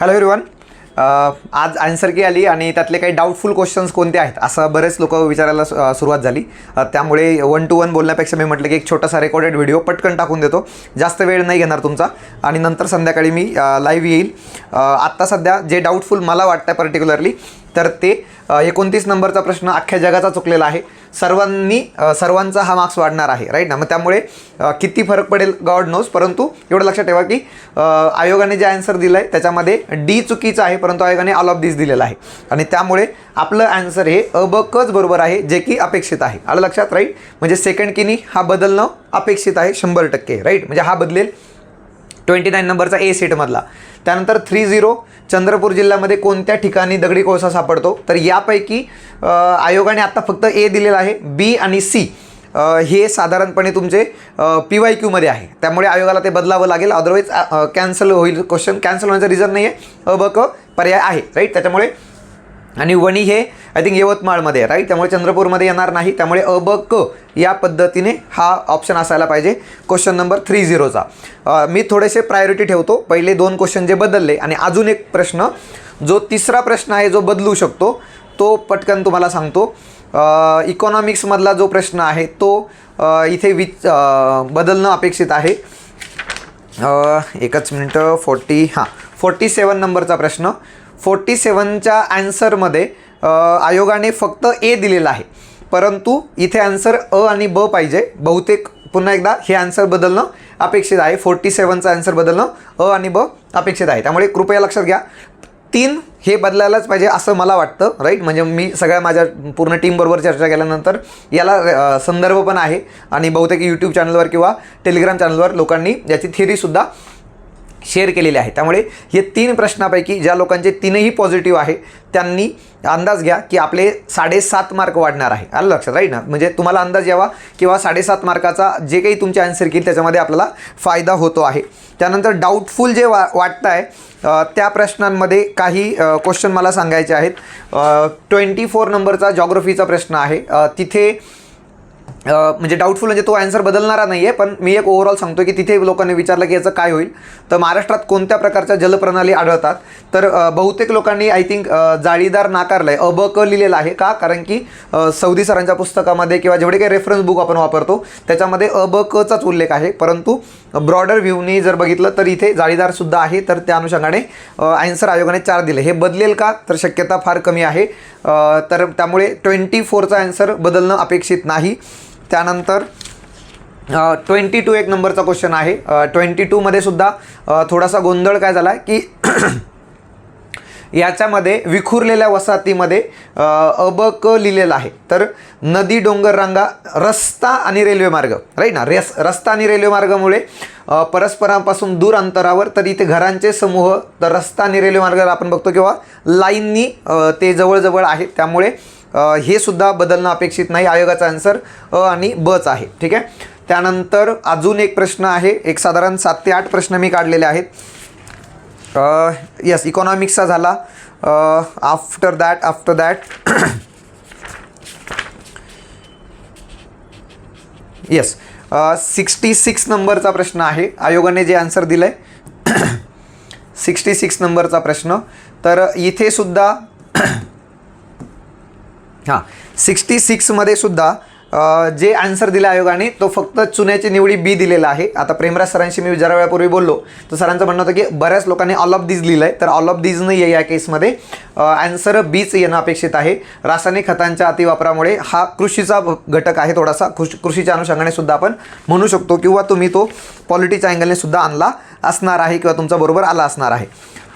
Hello everyone uh, आज answer key आली आणि त्यातले काही डाऊटफुल क्वेश्चन्स कोणते आहेत? असं बरेच लोक विचारायला सुरुवात झाली. त्यामुळे वन टू वन बोलण्यापेक्षा मी म्हटलं की एक छोटासा रेकॉर्डेड व्हिडिओ पटकन टाकून देतो. जास्त वेळ नाही घेणार तुमचा. आणि नंतर संध्याकाळी मी लाईव्ह येईल. आत्ता सध्या जे डाऊटफुल मला वाटतं पर्टिक्युलरली तर ते एकोणतीस नंबरचा प्रश्न अख्ख्या जगाचा चुकलेला आहे. सर्वांनी सर्वांचा हा मार्क्स वाढणार आहे राईट ना मग त्यामुळे किती फरक पडेल? गॉड नोज परंतु एवढं लक्षात ठेवा की आयोगाने जे आन्सर दिलं आहे त्याच्यामध्ये डी चुकीचं आहे परंतु आयोगाने ऑल ऑफ दिस दिलेलं आहे. आणि त्यामुळे आपलं आन्सर हे अबकच कच बरोबर आहे जे की अपेक्षित आहे. आलं लक्षात राईट म्हणजे सेकंड किनी हा बदलणं अपेक्षित आहे शंभर टक्के राईट म्हणजे हा बदलेल ट्वेंटी नाईन नंबरचा ए सेटमधला त्यानंतर थ्री झिरो चंद्रपूर जिल्ह्यामध्ये कोणत्या ठिकाणी दगडी कोळसा सापडतो? तर यापैकी आयोगाने आत्ता फक्त ए दिलेला आहे बी आणि सी हे साधारणपणे तुमचे पी वाय क्यूमध्ये आहे. त्यामुळे आयोगाला ते बदलावं लागेल. अदरवाईज कॅन्सल होईल क्वेश्चन कॅन्सल होण्याचं रिझन नाही आहे अ ब क पर्याय आहे. राईट त्याच्यामुळे आणि वणी हे आय थिंक यवतमाळमध्ये आहे राईट त्यामुळे चंद्रपूरमध्ये येणार नाही. त्यामुळे अ ब क या पद्धतीने हा ऑप्शन असायला पाहिजे. क्वेश्चन नंबर थ्री झिरोचा मी थोडेसे प्रायोरिटी ठेवतो. पहिले दोन क्वेश्चन जे बदलले आणि अजून एक प्रश्न जो तिसरा प्रश्न आहे जो बदलू शकतो तो पटकन तुम्हाला सांगतो. इकॉनॉमिक्समधला जो प्रश्न आहे तो इथे विच बदलणं अपेक्षित आहे. एकच मिनटं फोर्टी हां फोर्टी सेवन नंबरचा प्रश्न. फोर्टी सेवनच्या ॲन्सरमध्ये आयोगाने फक्त ए दिलेला आहे. परंतु इथे आन्सर अ आणि ब पाहिजे. बहुतेक पुन्हा एकदा हे आन्सर बदलणं अपेक्षित आहे. फोर्टी सेवनचा आन्सर बदलणं अ आणि ब अपेक्षित आहे. त्यामुळे कृपया लक्षात घ्या. तीन हे बदलायलाच पाहिजे असं मला वाटतं राईट म्हणजे मी सगळ्या माझ्या पूर्ण टीमबरोबर चर्चा केल्यानंतर याला संदर्भ पण आहे. आणि बहुतेक यूट्यूब चॅनलवर किंवा टेलिग्राम चॅनलवर लोकांनी याची थिअरीसुद्धा शेअर केलेले आहे. त्यामुळे हे तीन प्रश्नापैकी ज्या लोकांचे तीनही पॉझिटिव्ह आहे त्यांनी अंदाज घ्या की आपले साडेसात मार्क वाढणार आहे. आलं लक्षात राईट ना? म्हणजे तुम्हाला अंदाज यावा किंवा साडेसात मार्काचा जे काही तुमचे आन्सर घेईल त्याच्यामध्ये आपल्याला फायदा होतो आहे. त्यानंतर डाऊटफुल जे वा वाटतं आहे त्या प्रश्नांमध्ये काही क्वेश्चन मला सांगायचे आहेत. ट्वेंटी फोर नंबरचा जॉग्रफीचा प्रश्न आहे. तिथे म्हणजे डाऊटफुल म्हणजे तो आन्सर बदलणारा नाही आहे पण मी एक ओव्हरऑल सांगतो की तिथे लोकांनी विचारलं की याचं काय होईल. तर महाराष्ट्रात कोणत्या प्रकारच्या जलप्रणाली आढळतात? तर बहुतेक लोकांनी आय थिंक जाळीदार नाकारलं आहे अब क लिहिलेलं आहे का? कारण की सौदी सरांच्या पुस्तकामध्ये किंवा जेवढे काही रेफरन्स बुक आपण वापरतो त्याच्यामध्ये अब कचाच उल्लेख आहे. परंतु ब्रॉडर व्ह्यूनी जर बघितलं तर इथे जाळीदारसुद्धा आहे. तर त्या अनुषंगाने आन्सर आयोगाने चार दिले. हे बदलेल का? तर शक्यता फार कमी आहे. तर त्यामुळे ट्वेंटी फोरचा आन्सर बदलणं अपेक्षित नाही. त्यानंतर ट्वेंटी टू एक नंबरचा क्वेश्चन आहे. ट्वेंटी टूमध्ये सुद्धा थोडासा गोंधळ काय झाला आहे की याच्यामध्ये विखुरलेल्या वसाहतीमध्ये अबक लिहिलेलं आहे. तर नदी डोंगर रांगा रस्ता आणि रेल्वे मार्ग. राईट ना? रेस रस्ता आणि रेल्वे मार्गामुळे परस्परांपासून दूर अंतरावर तर इथे घरांचे समूह तर रस्ता आणि रेल्वे मार्गावर आपण बघतो किंवा लाईननी ते जवळजवळ आहेत त्यामुळे हे सुद्धा बदलणं अपेक्षित नाही आयोगाचा आन्सर अ आणि बच आहे. ठीक आहे? त्यानंतर अजून एक प्रश्न आहे एक साधारण सात ते आठ प्रश्न मी काढलेले आहेत. यस इकॉनॉमिक्सचा झाला. After that after that yes sixty six नंबरचा प्रश्न आहे. आयोगाने जे आन्सर दिलं आहे सिक्स्टी सिक्स नंबरचा प्रश्न. तर इथे सुद्धा हां. सिक्स्टी सिक्समध्ये सुद्धा जे आन्सर दिलं आयोगाने तो फक्त चुन्याची निवडी बी दिलेला आहे. आता प्रेमराज सरांशी मी जरा वेळापूर्वी बोललो. तर सरांचं म्हणणं होतं की बऱ्याच लोकांनी ऑल ऑफ दीज लिहिलं आहे तर ऑल ऑफ दीज नाही आहे या केसमध्ये आन्सर बीच येणं अपेक्षित आहे. रासायनिक खतांच्या अतिवापरामुळे हा कृषीचा घटक आहे थोडासा. कृषी कृषीच्या अनुषंगाने सुद्धा आपण म्हणू शकतो किंवा तुम्ही तो पॉलिटीच्या अँगलने सुद्धा आणला असणार आहे किंवा तुमचा बरोबर आला असणार आहे.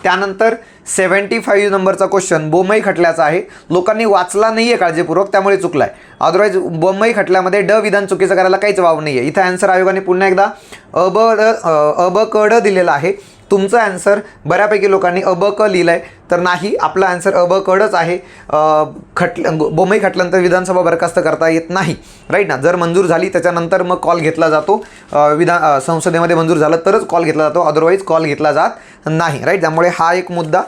त्यानंतर सेव्हन्टी फाईव्ह नंबरचा क्वेश्चन बोमई खटल्याचा आहे. लोकांनी वाचला नाही आहे काळजीपूर्वक त्यामुळे चुकला आहे अदरवाईज बोमई खटल्यामध्ये ड विधान चुकीचं करायला काहीच वाव नाही आहे इथं आन्सर आयोगाने पुन्हा एकदा अब ब ड अ ब क ड दिलेला आहे. तुमचं आन्सर बऱ्यापैकी लोकांनी अ ब क लिहिलं आहे तर नाही आपला ॲन्सर अ ब कडच आहे. अ, खटल बोंबई खटल्यानंतर विधानसभा बरखास्त करता येत नाही. राईट ना? जर मंजूर झाली त्याच्यानंतर मग कॉल घेतला जातो. विधान संसदेमध्ये मंजूर झालं तरच कॉल घेतला जातो. अदरवाईज कॉल घेतला जात नाही. राईट त्यामुळे हा एक मुद्दा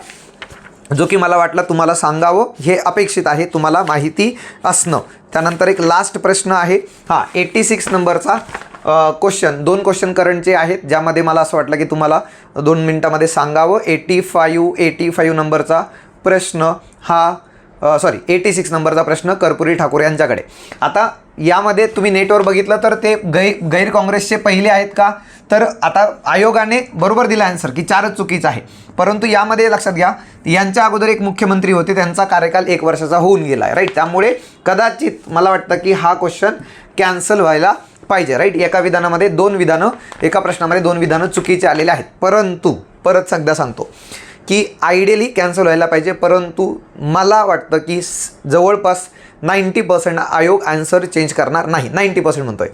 जो की मला वाटला तुम्हाला सांगावं. हे अपेक्षित आहे तुम्हाला माहिती असणं. त्यानंतर एक लास्ट प्रश्न आहे. हा एट्टी सिक्स नंबरचा क्वेश्चन दोन क्वेश्चन करंटचे आहेत ज्यामध्ये मला असं वाटलं की तुम्हाला दोन मिनटामध्ये सांगावं. एटी फायू एटी फायू नंबरचा प्रश्न हा सॉरी एटी सिक्स नंबरचा प्रश्न कर्पुरी ठाकूर यांच्याकडे. आता यामध्ये तुम्ही नेटवर बघितलं तर ते गै गैर काँग्रेसचे पहिले आहेत का? तर आता आयोगाने बरोबर दिला आन्सर की चारच चुकीचं आहे. परंतु यामध्ये लक्षात घ्या यांच्या अगोदर एक मुख्यमंत्री होते त्यांचा कार्यकाल एक वर्षाचा होऊन गेला आहे राईट त्यामुळे कदाचित मला वाटतं की हा क्वेश्चन कॅन्सल व्हायला पाहिजे राईट एका विधानामध्ये दोन विधानं एका प्रश्नामध्ये दोन विधानं चुकीचे आलेले आहेत. परंतु परत सध्या सांगतो की आयडियली कॅन्सल व्हायला पाहिजे परंतु मला वाटतं की जवळपास नाईंटी पर्सेंट आयोग आन्सर चेंज करणार नाही. नाईंटी पर्सेंट म्हणतोय.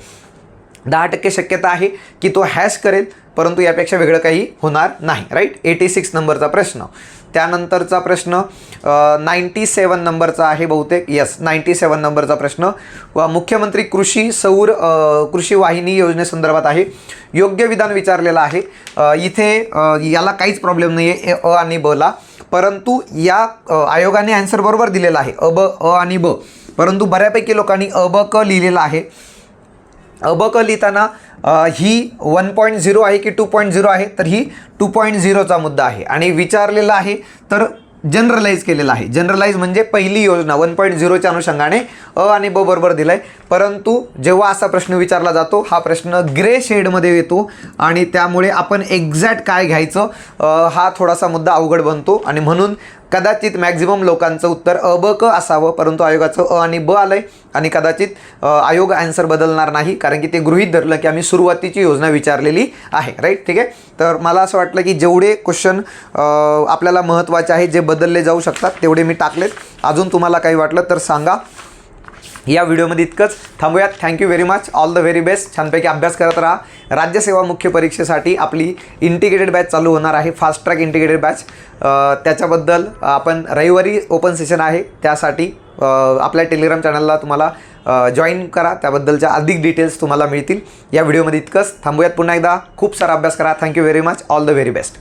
दहा टक्के शक्यता आहे की तो हॅश करेल परंतु यापेक्षा वेगळं काही होणार नाही राईट एटी सिक्स नंबरचा प्रश्न. त्यानंतरचा प्रश्न नाईंटी सेवन नंबरचा आहे बहुतेक. येस नाईंटी सेवन नंबरचा प्रश्न. व मुख्यमंत्री कृषी सौर कृषी वाहिनी योजनेसंदर्भात आहे. योग्य विधान विचारलेलं आहे. इथे याला काहीच प्रॉब्लेम नाही आहे अ आणि ब ला. परंतु या आयोगाने आन्सर बरोबर दिलेला आहे. अ ब अ आणि ब. परंतु बऱ्यापैकी लोकांनी अ ब क लिहिलेलं आहे. अबक लिहिताना ही वन पॉईंट झिरो आहे की टू पॉईंट झिरो आहे? तर ही टू पॉईंट झिरोचा मुद्दा आहे. आणि विचारलेला आहे तर जनरलाइज केलेला आहे. जनरलाइज म्हणजे पहिली योजना वन पॉईंट झिरोच्या अनुषंगाने अ आणि ब बरोबर दिला आहे परंतु जेव्हा असा प्रश्न विचारला जातो हा प्रश्न ग्रे शेडमध्ये येतो आणि त्यामुळे आपण एक्झॅक्ट काय घ्यायचं हा थोडासा मुद्दा अवघड बनतो. आणि म्हणून कदाचित मॅक्झिमम लोकांचं उत्तर अ ब क असावं परंतु आयोगाचं अ आणि ब आलंय आणि कदाचित आयोग आन्सर बदलणार नाही कारण की ते गृहीत धरलं की आम्ही सुरुवातीची योजना विचारलेली आहे राईट ठीक आहे? तर मला असं वाटलं की जेवढे क्वेश्चन आपल्याला महत्त्वाचे आहेत जे बदलले जाऊ शकतात तेवढे मी टाकलेत. अजून तुम्हाला काही वाटलं तर सांगा. या व्हिडिओमध्ये इतकंच. थांबूयात. Thank you very much all the very best छानपैकी अभ्यास करत राहा. राज्यसेवा मुख्य परीक्षेसाठी आपली इंटिग्रेटेड बॅच चालू होणार आहे. फास्ट ट्रॅक इंटिग्रेटेड बॅच त्याच्याबद्दल आपण रविवारी ओपन सेशन आहे. त्यासाठी आपल्या टेलिग्राम चॅनलला तुम्हाला जॉईन करा. त्याबद्दलच्या अधिक डिटेल्स तुम्हाला मिळतील. या व्हिडिओमध्ये इतकंच. थांबूयात पुन्हा एकदा. खूप सारा अभ्यास करा. Thank you very much all the very best